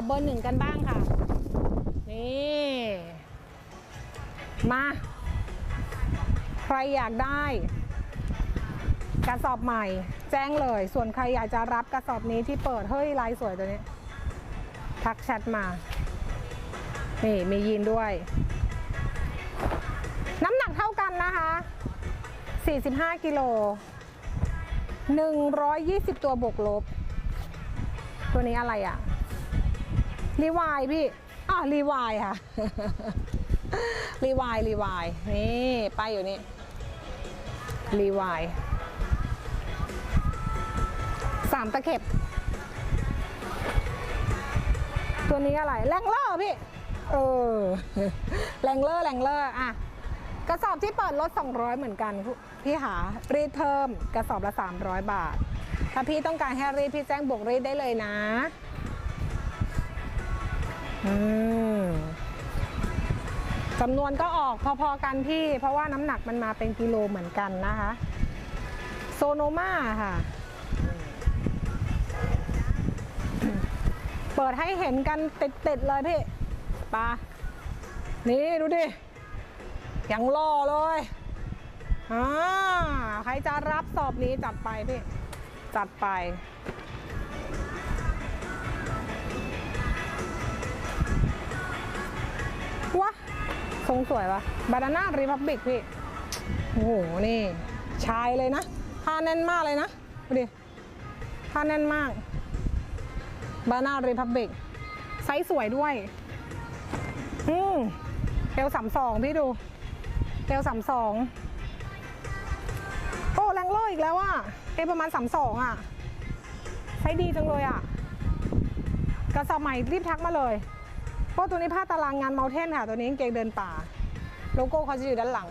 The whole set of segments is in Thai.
อบเบอร์หนึ่งกันบ้างค่ะ นี่ มา ใครอยากได้กระสอบใหม่ แจ้งเลย ส่วนใครอยากจะรับกระสอบนี้ที่เปิด เฮ้ย ลายสวยตัวนี้ ทักแชทมา นี่ มียีนด้วย น้ำหนักเท่ากันนะคะ 45 กิโล 120 ตัวบวกลบ ตัวนี้อะไรอะ รีวายพี่อ๋อรีวายค่ะ รีวายรีวายนี่ป้ายอยู่นี่ รีวายสามตะเข็บ ตัวนี้อะไรแรงเลอร์พี่ เออแรงเลอร์แรงเลอร์อะกระสอบที่เปิดลด 200 เหมือนกัน พี่หารีดเพิ่มกระสอบละ 300 บาท ถ้าพี่ต้องการให้รีดพี่แจ้งบวกรีดได้เลยนะ จำนวนก็ออกพอๆกันพี่ เพราะว่าน้ำหนักมันมาเป็นกิโลเหมือนกันนะคะ โซโนมาค่ะ เปิดให้เห็นกันติดๆเลยพี่ปานี่ดูดิยังรอเลยอ่าใครจะรับสอบนี้จัดไปพี่ จัดไป ทรงสวยวะบานาน่ารีพับบิกพี่ โอ้โห นี่ชายเลยนะผ้าแน่นมากเลยนะดูดิผ้าแน่นมากบานาน่ารีพับบิกไซส์สวยด้วย อืมเอลสามสองพี่ดูเอลสามสองโอ้แรงเลอร์อีกแล้วอะเอประมาณสามสองอะใช้ดีจังเลยอะกระสอบใหม่รีบทักมาเลย เพราะตัวนี้ผ้าตารางงานเมลเทนค่ะ ตัวนี้เกงเดินป่า โลโก้เขาจะอยู่ด้านหลัง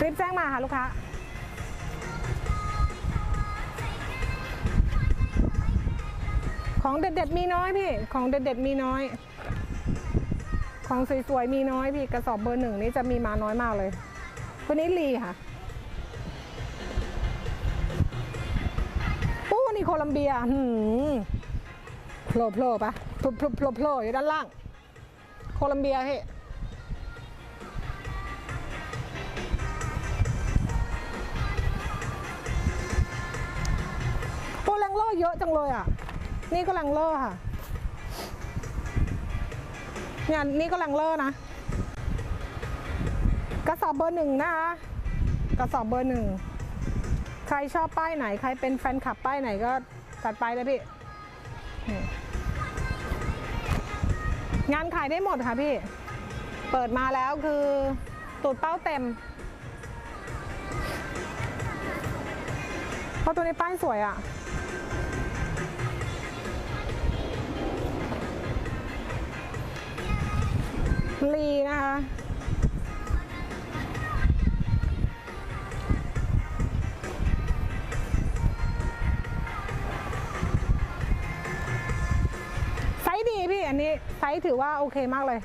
รีบแจ้งมาค่ะลูกค้าของเด็ดๆมีน้อยพี่ ของเด็ดๆมีน้อย ของสวยๆมีน้อยพี่ กระสอบเบอร์หนึ่งนี่จะมีมาน้อยมากเลยตัวนี้ลีค่ะอู้นี่โคลัมเบียหืม ล่โผล่ปะโผล่โผล่โผล่โผล่อยู่ด้านล่าง โคลัมเบียพี่โอ้แรงเลอเยอะจังเลยอะ นี่ก็แรงเลอค่ะเนี่ยนี่ก็แรงเลอนะ กระสอบเบอร์หนึ่งนะคะ กระสอบเบอร์หนึ่ง ใครชอบป้ายไหน ใครเป็นแฟนคลับป้ายไหนก็จัดไปเลยพี่ งานขายได้หมดค่ะพี่ เปิดมาแล้วคือตูดเป้าเต็ม เพราะตัวนี้ป้ายสวยอะ ลีนะคะ ส์ถือว่าโอเคมากเลย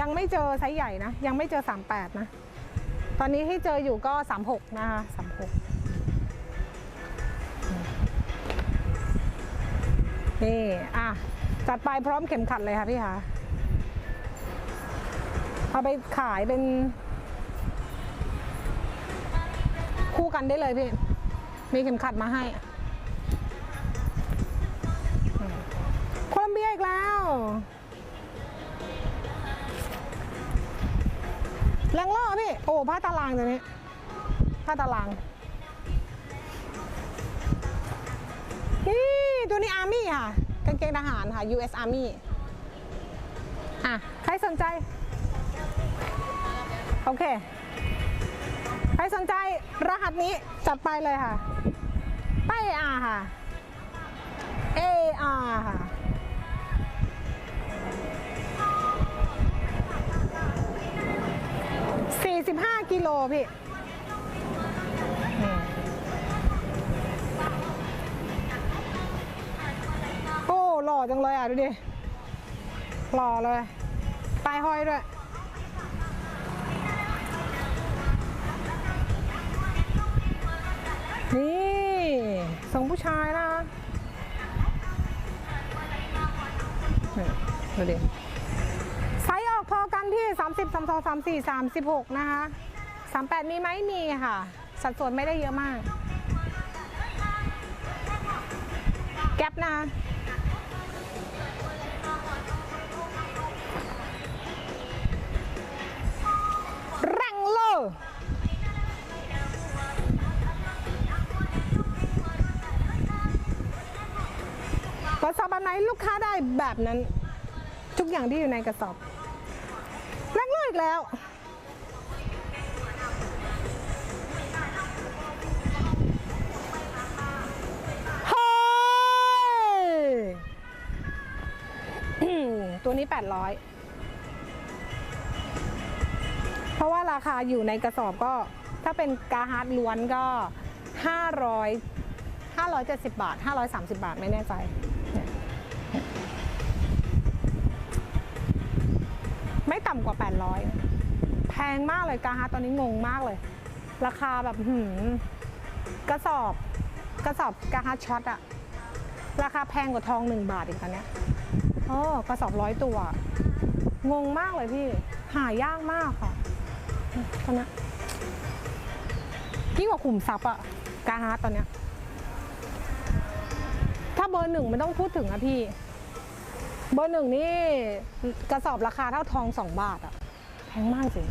ยังไม่เจอไซส์ใหญ่นะ ยังไม่เจอ 38 นะ ตอนนี้ที่เจออยู่ก็ 36 นะคะ36 นี่ อะ จัดไปพร้อมเข็มขัดเลยค่ะพี่คะเอาไปขายเป็น คู่กันได้เลยพี่ มีเข็มขัดมาให้ อีกแล้ว แรงล่อพี่ โอ้ผ้าตารางตัวนี้ผ้าตาราง นี่ตัวนี้อาร์มี่ค่ะ กางเกงทหารค่ะ US Army อะ ใครสนใจ โอเค ใครสนใจรหัสนี้จัดไปเลยค่ะ ไป้าย AR ค่ะ AR ค่ะ 45 กิโลพี่โอ้หล่อจังเลยอะ ดูดิ หล่อเลย ปลายห้อยด้วย นี่ส่งผู้ชายนะดูดิ กพอกันที่ 30 32 34 36 นะคะ 38 มีไหมมีค่ะ สัดส่วนไม่ได้เยอะมาก แก๊ปนะแรงเลอร์กระสอบแบบไหนลูกค้าได้แบบนั้น ทุกอย่างที่อยู่ในกระสอบ แรงเลอร์อีกแล้ว เฮ้ย ตัวนี้ 800 เพราะว่าราคาอยู่ในกระสอบก็ ถ้าเป็นกาฮาร์ดล้วนก็ 500 570 บาท 530 บาทไม่แน่ใจเนี่ยเนี่ยไม่ต่ำกว่า 800แพ งมากเลยกาฮาร์ตอนนี้งงมากเลย ราคาแบบหืมกระสอบกระสอบกาฮาร์ช็อตอะราคาแพงกว่าทอง1บาทอีกตอนเนี้ยโอ้กระสอบร้อยตัว งงมากเลยพี่ หายากมากค่ะตอนเนี้ยิ่งกว่าขุมทรัพย์อะกาฮาร์ตอนเนี้ยถ้าเบอร์หนึ่งไม่ต้องพูดถึงอะพี่ เบอร์หนึ่งนี่กระสอบราคาเท่าทองสองบาทอะ แพงมากจริง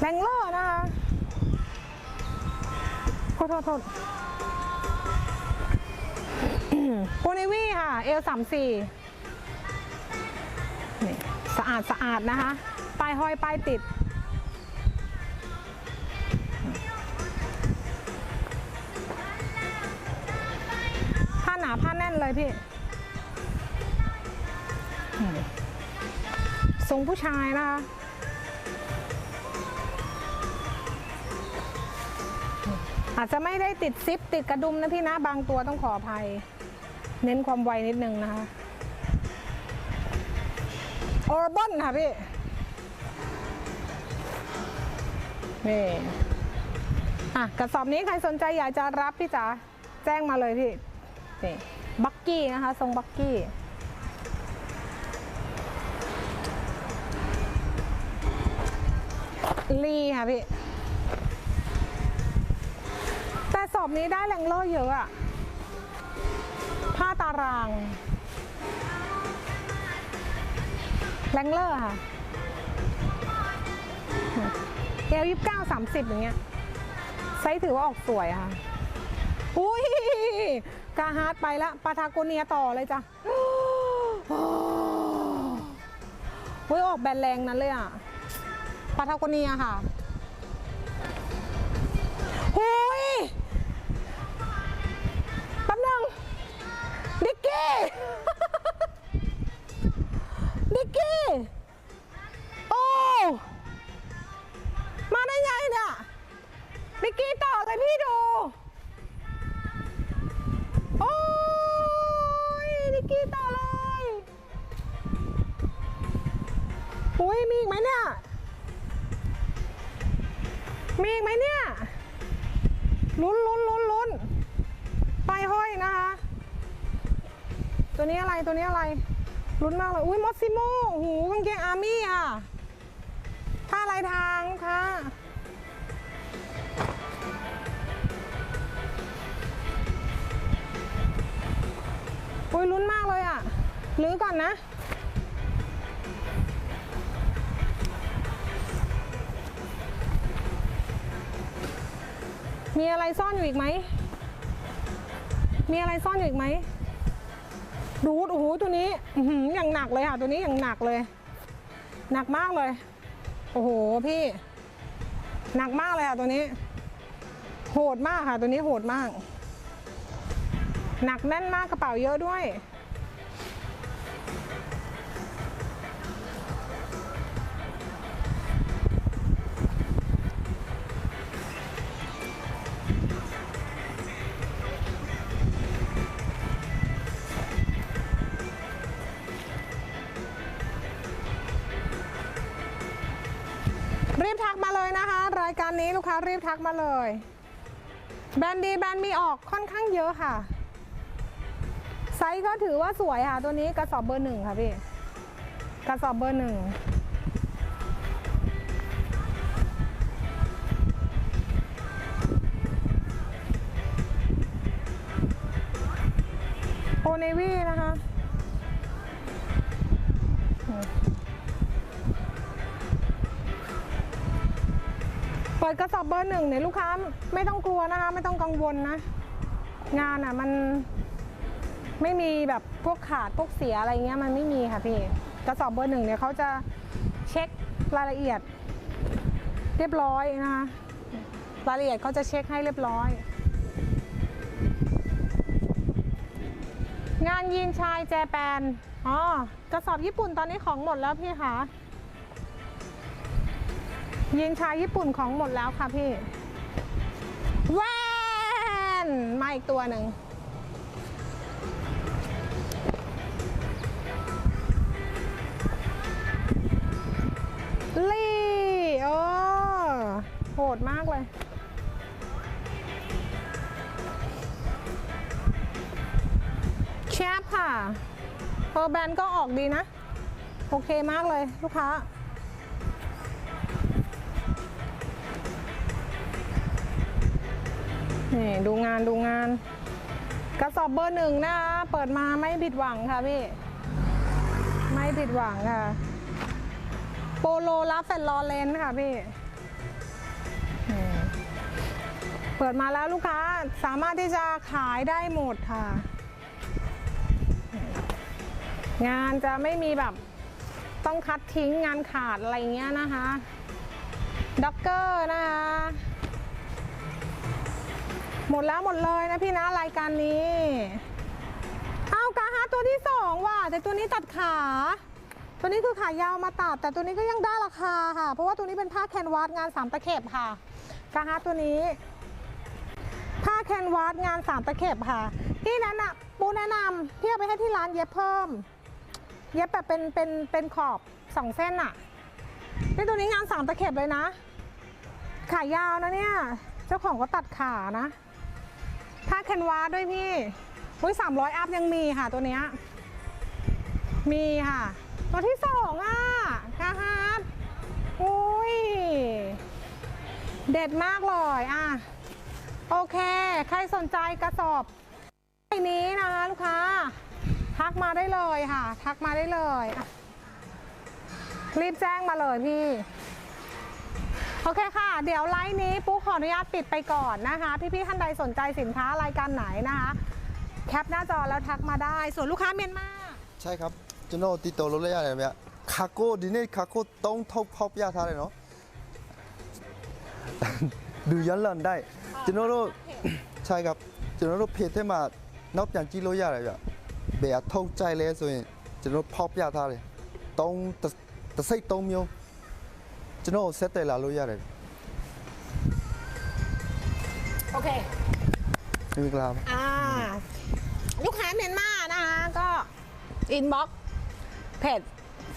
แรงเลอร์นะคะโทษโทษโทษโกเนวี่ค่ะ เอลสามสี่สะอาดสะอาดนะคะป้ายห้อยป้ายติด ผ้าหนาผ้าแน่นเลยพี่ ทรงผู้ชายนะคะอาจจะไม่ได้ติดซิปติดกระดุมนะพี่นะ บางตัวต้องขออภัย เน้นความไวนิดนึงนะคะออร์บอนค่ะพี่ นี่อะกระสอบนี้ใครสนใจอยากจะรับพี่จ๋าแจ้งมาเลยพี่นี่บักกี้นะคะ ทรงบักกี้ ลีค่ะพี่ แต่สอบนี้ได้แรงเลอร์เยอะอะผ้าตารางแรงเลอร์ค่ะเอลยี่สิบเก้าสามสิบอย่างเงี้ย ไซส์ถือว่าออกสวยอะค่ะ อุ้ยกาฮาร์ดไปละปาทาโกเนียต่อเลยจ้ะอุ้ยออกแบรนด์แรงนั้นเลยอะ ปาทาโกเนียค่ะหุยแป๊บนึงดิกกี้ ดิกกี้ โอ้ มาได้ไงเนี่ยดิกกี้ต่อเลยพี่ดู โอ้ยดิกกี้ต่อเลยอุ้ยมีอีกไหมเนี่ย มีอีกไหมเนี่ยลุ้นลุ้นลุ้นลุ้นไปห้อยนะคะ ตัวนี้อะไรตัวนี้อะไรลุ้นมากเลยอุ้ยมอสซิโมหูกางเกงอาร์มี่อะผ้าลายทางลูกค่ะอุ้ยลุ้นมากเลยอะลื้อก่อนนะ มีอะไรซ่อนอยู่อีกไหม มีอะไรซ่อนอยู่อีกไหมดูดโอ้โหตัวนี้อื้อหืออย่างหนักเลยค่ะ ตัวนี้อย่างหนักเลย หนักมากเลย โอ้โหพี่ หนักมากเลยค่ะตัวนี้ โหดมากค่ะ ตัวนี้โหดมาก หนักแน่นมากกระเป๋าเยอะด้วย รีบทักมาเลยนะคะ รายการนี้ลูกค้ารีบทักมาเลย แบรนด์ดีแบรนด์มีออกค่อนข้างเยอะค่ะ ไซส์ก็ถือว่าสวยค่ะ ตัวนี้กระสอบเบอร์หนึ่งค่ะพี่ กระสอบเบอร์หนึ่งโอเนวี่นะคะ ปิดกระสอบเบอร์หนึ่งเนี่ยลูกค้าไม่ต้องกลัวนะคะ ไม่ต้องกังวลนะ งานอะมันไม่มีแบบพวกขาดพวกเสียอะไรเงี้ยมันไม่มีค่ะพี่กระสอบเบอร์หนึ่งเนี่ยเขาจะเช็ครายละเอียด เรียบร้อยนะคะรายละเอียดเขาจะเช็คให้เรียบร้อย งานยีนชายแจแปนอ๋อกระสอบญี่ปุ่นตอนนี้ของหมดแล้วพี่คะ ยีนชายญี่ปุ่นของหมดแล้วค่ะพี่ แวนมาอีกตัวหนึ่ง ลี่เออโหดมากเลย แชปค่ะเออแบรนด์ก็ออกดีนะ โอเคมากเลยลูกค้า นี่ดูงานดูงาน กระสอบเบอร์หนึ่งนะคะเปิดมาไม่ผิดหวังค่ะพี่ ไม่ผิดหวังค่ะ โปโลรับแฟนลอเลนค่ะพี่นี่เปิดมาแล้วลูกค้าสามารถที่จะขายได้หมดค่ะ งานจะไม่มีแบบต้องคัดทิ้งงานขาดอะไรเงี้ยนะคะด็อกเกอร์นะคะ หมดแล้วหมดเลยนะพี่นะรายการนี้ เอากาฮาตัวที่สองว่ะแต่ตัวนี้ตัดขา ตัวนี้คือขายาวมาตัดแต่ตัวนี้ก็ยังได้ราคาค่ะ เพราะว่าตัวนี้เป็นผ้าแคนวาสงานสามตะเข็บค่ะกาฮาตัวนี้ ผ้าแคนวาสงานสามตะเข็บค่ะที่นั้นอะปูแนะนำพี่เอาไปให้ที่ร้านเย็บเพิ่ม เย็บแบบเป็นเป็นเป็นขอบสองเส้นอะนี่ตัวนี้งานสามตะเข็บเลยนะ ขายาวนะเนี่ย เจ้าของก็ตัดขานะ ผ้าแคนวาสด้วยพี่อุ้ยสามร้อยอัพยังมีค่ะตัวเนี้ย มีค่ะ ตัวที่สองอะกาฮาร์ดอุ้ย เด็ดมากเลยอะ โอเค ใครสนใจกระสอบใบนี้นะคะลูกค้า ทักมาได้เลยค่ะ ทักมาได้เลย รีบแจ้งมาเลยพี่ โอเคค่ะ เดี๋ยวไลน์นี้ปุ๊กขออนุญาตปิดไปก่อนนะคะ พี่ๆท่านใดสนใจสินค้ารายการไหนนะคะ แคปหน้าจอแล้วทักมาได้ ส่วนลูกค้าเมียนมา ใช่ครับจุโนติโตโรเลยอะไรแบบเนี้ยคาโก้ดินเน่คาโก้ต้องทบพอบยาทาเลยเนาะดูย้อนหลังได้จุโนโรใช่ครับจุโนโรเพจได้มานอกจากจีโรยาอะไรแบบเบียทบใจเลยส่วนจุโนพอบยาทาเลยต้องแต่ใส่ต้องมีย ကျွန်တော်ဆက်တယ်လာလို့ရတယ် โอเค မင်္ဂလာပါ อ่า ลูกค้าเมียนมานะคะ ก็อินบ็อกเพจ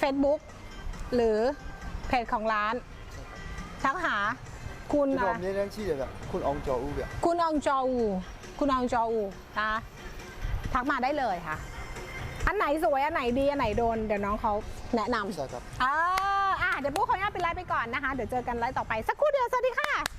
Facebook หรือเพจของร้าน ทักหา คุณ ကျွန်တော် อะ အမြဲတမ်းရှိတယ်ဗျခွန်အောင်ကျော်ဦးဗျ คุณอองจออูคุณอองจออูนะทักมาได้เลยค่ะ อันไหนสวย อันไหนดี อันไหนโดน เดี๋ยวน้องเขาแนะนำ ใช่ครับ เอออ่ะ เดี๋ยวปุ๊กขออนุญาตไปไลฟ์ไปก่อนนะคะ เดี๋ยวเจอกันไลฟ์ต่อไปสักครู่เดียว สวัสดีค่ะ